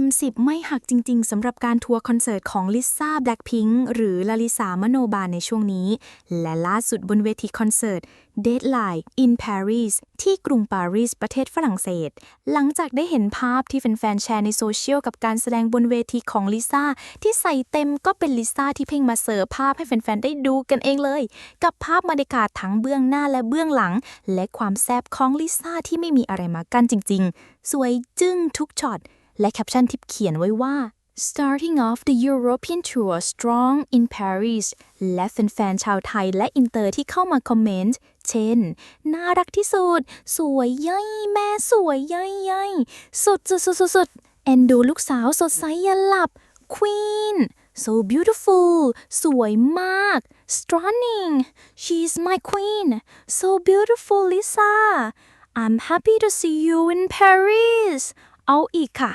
ม 10 ไม่หักจริง ๆสำหรับการทัวร์คอนเสิร์ตของลิซ่าแบล็ k พิงค์หรือลาลิสามโนบาลในช่วงนี้ และล่าสุดบนเวทีคอนเสิร์ต Deadline in Paris ที่กรุงปารีสประเทศฝรั่งเศส หลังจากได้เห็นภาพที่แฟนๆแชร์ในโซเชียลกับการแสดงบนเวทีของลิซ่าที่ใส่เต็มก็เป็นลิซ่าที่เพ่งมาเสิร์ฟภาพให้แฟนๆได้ดูกันเองเลย กับภาพบรรยากาศทั้งเบื้องหน้าและเบื้องหลัง และความแซ่บของลิซ่าที่ไม่มีอะไรมากั้นจริง ๆ สวยจึ้งทุกช็อต และแคปชั่นที่เขียนไว้ว่า starting off the European tour strong in Paris และแฟนๆชาวไทยและอินเตอร์ที่เข้ามาคอมเมนต์ เช่น น่ารักที่สุด สวยย้ยแม่สวยย้ยย้ยสุดสุดสุดสุดสุดเอ็นดูลูกสาวสดใสยันหลับ Queen so beautiful สวยมาก stunning she's my queen so beautiful Lisa I'm happy to see you in Paris เอาอีกค่ะ